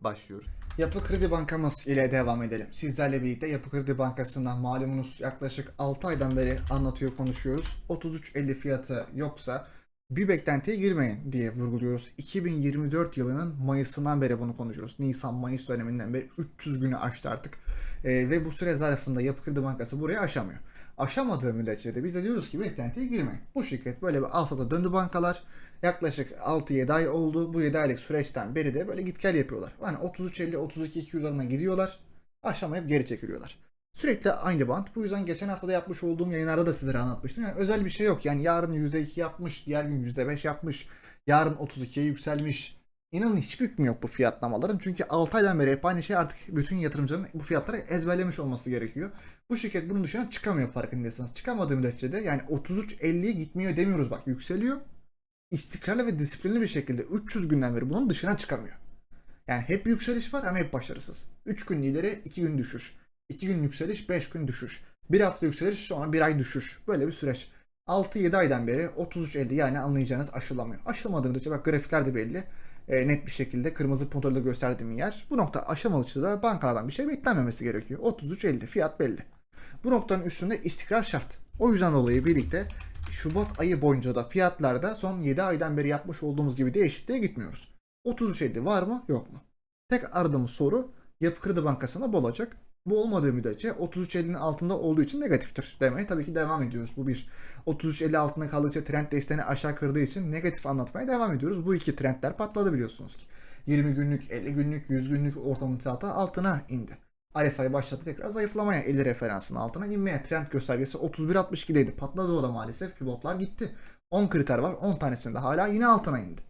başlıyoruz. Yapı Kredi Bankamız ile devam edelim. Sizlerle birlikte Yapı Kredi Bankası'ndan malumunuz yaklaşık 6 aydan beri anlatıyor konuşuyoruz. 33.50 fiyatı yoksa bir beklentiye girmeyin diye vurguluyoruz. 2024 yılının Mayıs'ından beri bunu konuşuyoruz. Nisan-Mayıs döneminden beri 300 günü aştı artık. Ee, ve bu süre zarfında Yapı Kredi Bankası burayı aşamıyor. Aşamadığı müddetçe de biz de diyoruz ki beklentiye girmeyin. Bu şirket böyle bir alsata döndü bankalar. Yaklaşık 6-7 ay oldu. Bu 7 aylık süreçten beri de böyle git gel yapıyorlar. Yani 33-50, 32-200 arasında gidiyorlar. Aşamayıp geri çekiliyorlar. Sürekli aynı band. Bu yüzden geçen haftada yapmış olduğum yayınlarda da sizlere anlatmıştım. Yani özel bir şey yok. Yani yarın %2 yapmış, diğer gün %5 yapmış. Yarın 32'ye yükselmiş. İnanın hiçbir hükmü yok bu fiyatlamaların. Çünkü 6 aydan beri hep aynı şey artık bütün yatırımcıların bu fiyatları ezberlemiş olması gerekiyor. Bu şirket bunun dışına çıkamıyor farkındaysanız. Çıkamadığı müddetçe de yani 33-50'ye gitmiyor demiyoruz bak yükseliyor. İstikrarlı ve disiplinli bir şekilde 300 günden beri bunun dışına çıkamıyor. Yani hep yükseliş var ama hep başarısız. 3 gün lideri 2 gün düşüş. 2 gün yükseliş 5 gün düşüş. Bir hafta yükseliş sonra bir ay düşüş. Böyle bir süreç. 6-7 aydan beri 33-50 yani anlayacağınız aşılamıyor. Aşılamadığı müddetçe bak grafikler de belli. E, net bir şekilde kırmızı puntoyla gösterdiğim yer. Bu nokta aşamalıçta da bankalardan bir şey beklenmemesi gerekiyor. 33-50 fiyat belli. Bu noktanın üstünde istikrar şart. O yüzden dolayı birlikte Şubat ayı boyunca da fiyatlarda son 7 aydan beri yapmış olduğumuz gibi değişikliğe gitmiyoruz. 33.50 var mı yok mu? Tek aradığımız soru Yapı Kredi Bankası'na bol olacak. Bu olmadığı müddetçe 33.50'nin altında olduğu için negatiftir demeye tabii ki devam ediyoruz. Bu bir 33.50 altında kaldıkça trend desteğini aşağı kırdığı için negatif anlatmaya devam ediyoruz. Bu iki trendler patladı biliyorsunuz ki. 20 günlük, 50 günlük, 100 günlük ortamın fiyatı altına indi. RSI başladı tekrar zayıflamaya 50 referansın altına inmeye. Trend göstergesi 31.62'deydi. Patladı o da maalesef. Pivotlar gitti. 10 kriter var. 10 tanesinde hala yine altına indi.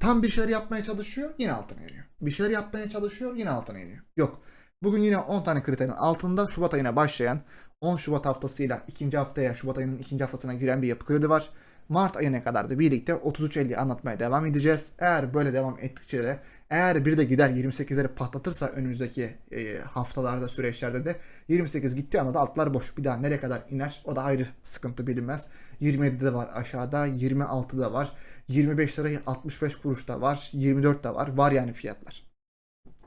Tam bir şeyler yapmaya çalışıyor yine altına iniyor. Bir şeyler yapmaya çalışıyor yine altına iniyor. Yok. Bugün yine 10 tane kriterin altında Şubat ayına başlayan 10 Şubat haftasıyla ikinci haftaya Şubat ayının ikinci haftasına giren bir yapı kredi var. Mart ayına kadar da birlikte 33.50 anlatmaya devam edeceğiz. Eğer böyle devam ettikçe de eğer bir de gider 28'leri patlatırsa önümüzdeki e, haftalarda süreçlerde de 28 gittiği anda da altlar boş. Bir daha nereye kadar iner o da ayrı sıkıntı bilinmez. 27'de var aşağıda 26'da var 25 lira 65 kuruşta var 24 de var var yani fiyatlar.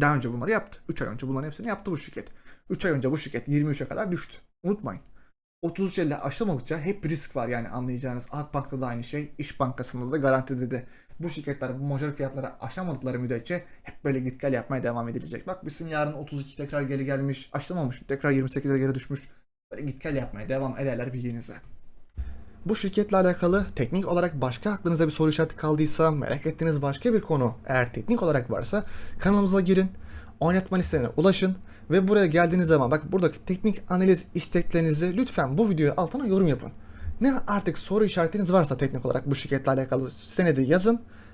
Daha önce bunları yaptı. 3 ay önce bunların hepsini yaptı bu şirket. 3 ay önce bu şirket 23'e kadar düştü. Unutmayın. 33.50 aşamadıkça hep risk var yani anlayacağınız. Akbank'ta da aynı şey, İş Bankası'nda da garantide de. Bu şirketler bu majör fiyatları aşamadıkları müddetçe hep böyle git gel yapmaya devam edilecek. Bak bizim yarın 32 tekrar geri gelmiş, aşamamış, tekrar 28'e geri düşmüş. Böyle git gel yapmaya devam ederler bilginize. Bu şirketle alakalı teknik olarak başka aklınıza bir soru işareti kaldıysa, merak ettiğiniz başka bir konu eğer teknik olarak varsa kanalımıza girin, oynatma listelerine ulaşın ve buraya geldiğiniz zaman bak buradaki teknik analiz isteklerinizi lütfen bu videoya altına yorum yapın. Ne artık soru işaretiniz varsa teknik olarak bu şirketle alakalı senedi yazın